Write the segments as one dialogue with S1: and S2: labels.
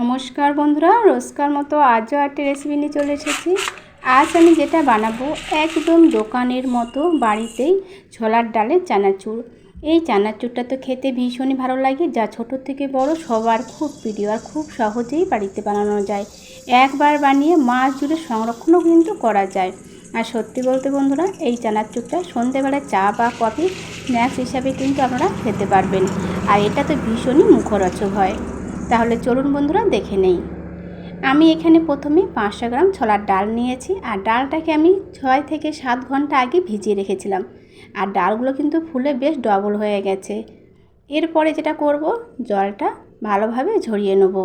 S1: নমস্কার বন্ধুরা, রোজকার মতো আজও একটা রেসিপি নিয়ে চলে এসেছি। আজ আমি যেটা বানাবো, একদম দোকানের মতো বাড়িতেই ছোলার ডালের চানাচুর। এই চানাচুরটা তো খেতে ভীষণই ভালো লাগে, যা ছোট থেকে বড় সবার খুব প্রিয় আর খুব সহজেই বাড়িতে বানানো যায়। একবার বানিয়ে মাছ জুড়ে সংরক্ষণও কিন্তু করা যায়। আর সত্যি বলতে বন্ধুরা, এই চানাচুরটা সন্ধেবেলায় চা বা কফি স্ন্যাক্স হিসাবে কিন্তু আপনারা খেতে পারবেন। আর এটা তো ভীষণই মুখরোচক হয়। তাহলে চলুন বন্ধুরা, দেখে নেই। আমি এখানে প্রথমে পাঁচশো গ্রাম ছোলার ডাল নিয়েছি, আর ডালটাকে আমি ছয় থেকে সাত ঘণ্টা আগে ভিজিয়ে রেখেছিলাম। আর ডালগুলো কিন্তু ফুলে বেশ ডবল হয়ে গেছে। এরপরে যেটা করব, জলটা ভালোভাবে ঝরিয়ে নেব।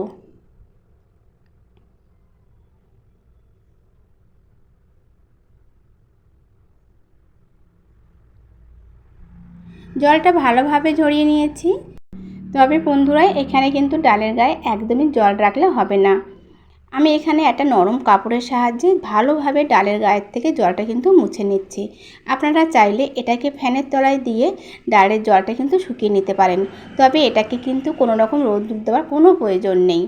S1: জলটা ভালোভাবে ঝরিয়ে নিয়েছি। তবে বন্ধুরা, এখানে কিন্তু ডালের গায়ে একদমই জল রাখলে হবে না। আমি এখানে একটা নরম কাপড়ের সাহায্যে ভালোভাবে ডালের গায়ের থেকে জলটা কিন্তু মুছে নিচ্ছি। আপনারা চাইলে এটাকে ফ্যানের তলায় দিয়ে ডালের জলটা কিন্তু শুকিয়ে নিতে পারেন। তবে এটাকে কিন্তু কোনো রকম রোদ দেওয়ার কোনো প্রয়োজন নেই।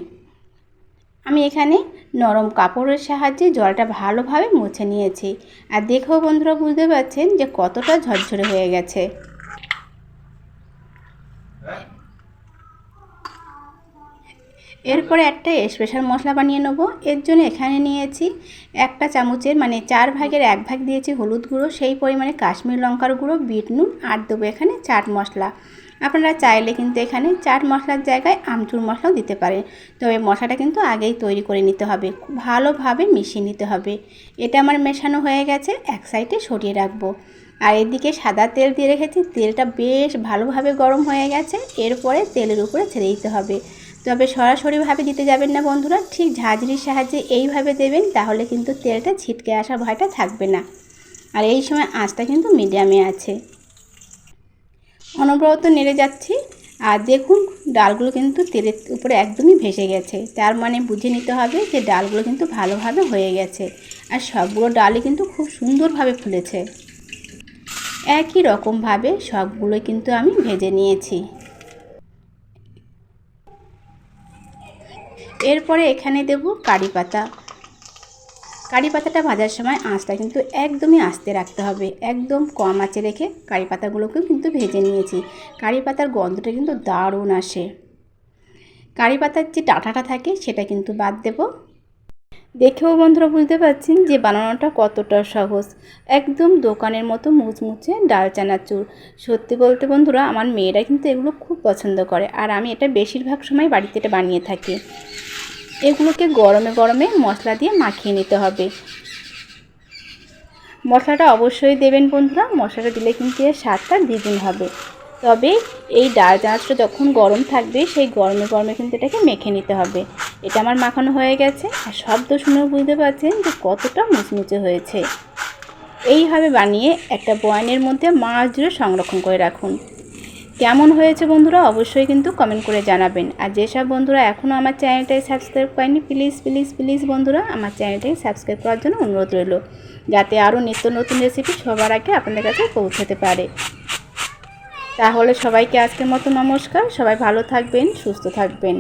S1: আমি এখানে নরম কাপড়ের সাহায্যে জলটা ভালোভাবে মুছে নিয়েছি। আর দেখেও বন্ধুরা, বুঝতে পারছেন যে কতটা ঝরঝরে হয়ে গেছে। এরপরে একটা স্পেশাল মশলা বানিয়ে নেব। এর জন্য এখানে নিয়েছি একটা চামচের মানে চার ভাগের এক ভাগ দিয়েছি হলুদ গুঁড়ো, সেই পরিমাণে কাশ্মীর লঙ্কার গুঁড়ো, বিট নুন আর দেবো এখানে চাট মশলা। আপনারা চাইলে কিন্তু এখানে চাট মশলার জায়গায় আমচুর মশলাও দিতে পারেন। তবে মশলাটা কিন্তু আগেই তৈরি করে নিতে হবে, ভালোভাবে মিশিয়ে নিতে হবে। এটা আমার মেশানো হয়ে গেছে, এক সাইডে সরিয়ে রাখব। আর এদিকে সাদা তেল দিয়ে রেখেছি, তেলটা বেশ ভালোভাবে গরম হয়ে গেছে, এরপরে তেলের উপরে ছেড়ে দিতে হবে। তবে সরাসরিভাবে দিতে যাবেন না বন্ধুরা, ঠিক ঝাঁঝরির সাহায্যে এইভাবে দেবেন, তাহলে কিন্তু তেলটা ছিটকে আসার ভয়টা থাকবে না। আর এই সময় আঁচটা কিন্তু মিডিয়ামে আছে। অনবরত নেড়ে যাচ্ছি। আর দেখুন, ডালগুলো কিন্তু তেলের উপরে একদমই ভেসে গেছে। তার মানে বুঝে নিতে হবে যে ডালগুলো কিন্তু ভালোভাবে হয়ে গেছে। আর সবগুলো ডালই কিন্তু খুব সুন্দরভাবে ফুলেছে। একই রকমভাবে সবগুলো কিন্তু আমি ভেজে নিয়েছি। এরপরে এখানে দেব কারি পাতা। কারি পাতাটা ভাজার সময় আঁচটা কিন্তু একদমই আস্তে রাখতে হবে। একদম কম আঁচে রেখে কারি পাতাগুলোকেও কিন্তু ভেজে নিয়েছি। কারি পাতার গন্ধটা কিন্তু দারুণ আসে। কারি পাতার যে ডাঁটাটা থাকে সেটা কিন্তু বাদ দেব। দেখেও বন্ধুরা বুঝতে পারছেন যে বানানোটা কতটা সহজ। একদম দোকানের মতো মুচমুচে ডাল চানাচুর সত্যি বলতে বন্ধুরা আমার মেয়েরা কিন্তু এগুলো খুব পছন্দ করে। আর আমি এটা বেশিরভাগ সময় বাড়িতে এটা বানিয়ে থাকি। এগুলোকে গরমে গরমে মশলা দিয়ে মাখিয়ে নিতে হবে। মশলাটা অবশ্যই দেবেন বন্ধুরা, মশলাটা দিলে কিন্তু এর স্বাদটা দ্বিগুণ হবে। তবে এই ডাল চানাচটা যখন গরম থাকবে, সেই গরমে গরমে কিন্তু এটাকে মেখে নিতে হবে। এটা আমার মাখানো হয়ে গেছে, আর শব্দ শুনেও বুঝতে পারছেন যে কতটা মুচমুচে হয়েছে। এইভাবে বানিয়ে একটা বয়ানের মধ্যে মাছ জুড়ে সংরক্ষণ করে রাখুন। কেমন হয়েছে বন্ধুরা অবশ্যই কিন্তু কমেন্ট করে জানাবেন। আর যেসব বন্ধুরা এখনও আমার চ্যানেলটাই সাবস্ক্রাইব করেনি প্লিজ প্লিজ প্লিজ বন্ধুরা আমার চ্যানেলটাই সাবস্ক্রাইব করার জন্য অনুরোধ রইল। যাতে আরও নিত্য নতুন রেসিপি সবার আগে আপনাদের কাছে পৌঁছাতে পারে। তাহলে সবাইকে আজকের মতো নমস্কার। সবাই ভালো থাকবেন, সুস্থ থাকবেন।